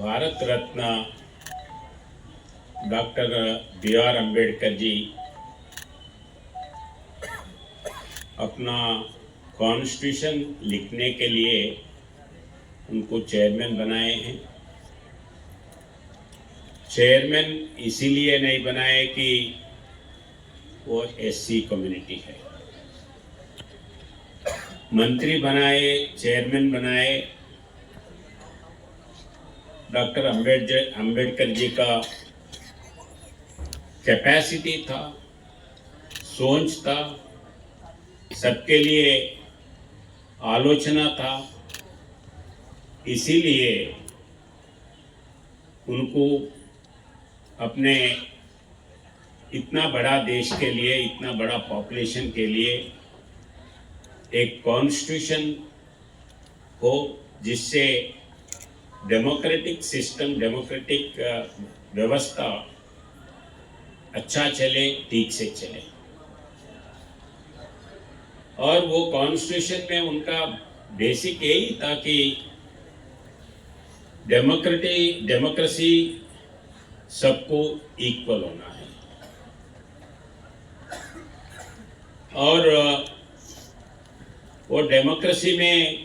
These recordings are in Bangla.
Bharat Ratna doctor B R Ambedkar ji अपना कॉन्स्टिट्यूशन लिखने के लिए उनको चेयरमैन बनाए हैं। चेयरमैन इसीलिए नहीं बनाए कि वो एससी कम्युनिटी है। मंत्री बनाए, चेयरमैन बनाए डॉक्टर अंबेडकर अंबेडकर जी का कैपेसिटी था, सोच था, सबके लिए आलोचना था। इसीलिए उनको अपने इतना बड़ा देश के लिए, इतना बड़ा पॉपुलेशन के लिए एक कॉन्स्टिट्यूशन हो, जिससे डेमोक्रेटिक सिस्टम, डेमोक्रेटिक व्यवस्था अच्छा चले, ठीक से चले। और वो कॉन्स्टिट्यूशन में उनका बेसिक यही था कि डेमोक्रेटी डेमोक्रेसी सबको इक्वल होना है। और वो डेमोक्रेसी में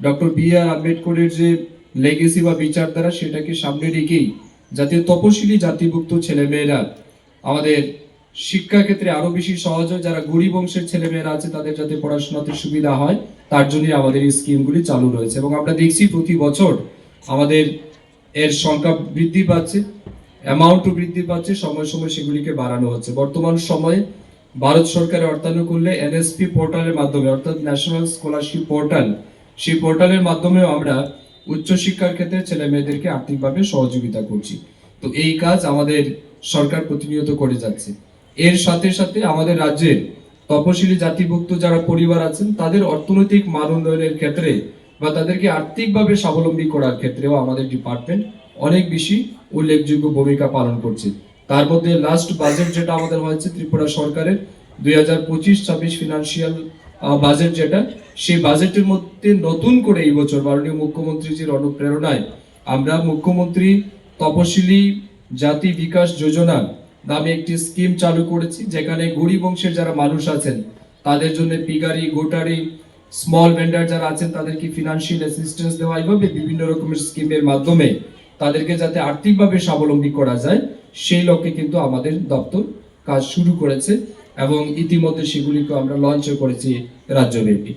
ডক্টর বি আর আম্বেদকরের যে লেগেসি বা বিচারধারা সেটাকে সামনে রেখেই যাতে তপশিলি জাতিভুক্ত ছেলেমেয়েরা আমাদের শিক্ষা ক্ষেত্রে আরও বেশি সহজ হয়। যারা গরিব বংশের ছেলেমেয়েরা আছে, তাদের যাতে পড়াশোনাতে সুবিধা হয়, তার জন্যই আমাদের এই স্কিমগুলি চালু রয়েছে। এবং আমরা দেখছি প্রতি বছর আমাদের এর সংখ্যা বৃদ্ধি পাচ্ছে অ্যামাউন্টও বৃদ্ধি পাচ্ছে, সময় সময় সেগুলিকে বাড়ানো হচ্ছে। বর্তমান সময়ে ভারত সরকারের অর্থায়ন করলে এনএসপি পোর্টালের মাধ্যমে, অর্থাৎ ন্যাশনাল স্কলারশিপ পোর্টাল সেই পোর্টালের মাধ্যমেও আমরা উচ্চশিক্ষার ক্ষেত্রে ছেলে মেয়েদেরকে আর্থিকভাবে সহযোগিতা করছি। তো এই কাজ আমাদের সরকার প্রতিনিয়ত করে যাচ্ছে। এর সাথে সাথে আমাদের রাজ্যের তপশিলি জাতিভুক্ত যারা পরিবার আছেন, তাদের অর্থনৈতিক মান উন্নয়নের ক্ষেত্রে বা তাদেরকে আর্থিকভাবে স্বাবলম্বী করার ক্ষেত্রেও আমাদের ডিপার্টমেন্ট অনেক বেশি উল্লেখযোগ্য ভূমিকা পালন করছে। তার মধ্যে লাস্ট বাজেট যেটা আমাদের হয়েছে ত্রিপুরা সরকারের, দুই হাজার পঁচিশ ছাব্বিশ ফিনান্সিয়াল বাজেট যেটা, সেই বাজেটের মধ্যে নতুন করে এই বছর মাননীয় মুখ্যমন্ত্রীজির অনুপ্রেরণায় আমরা মুখ্যমন্ত্রী তপশিলি জাতি বিকাশ যোজনা নামে একটি স্কিম চালু করেছি, যেখানে গরিব বংশের যারা মানুষ আছেন, তাদের জন্য পিগারি, গোটারি স্মল ভেন্ডার যারা আছেন, তাদেরকে ফিনান্সিয়াল অ্যাসিস্ট্যান্স দেওয়া, এইভাবে বিভিন্ন রকমের স্কিমের মাধ্যমে তাদেরকে যাতে আর্থিকভাবে স্বাবলম্বী করা যায়, সেই লক্ষ্যে কিন্তু আমাদের দপ্তর কাজ শুরু করেছে। এবং ইতিমধ্যে সেগুলিকে আমরা লঞ্চও করেছি রাজ্যব্যাপী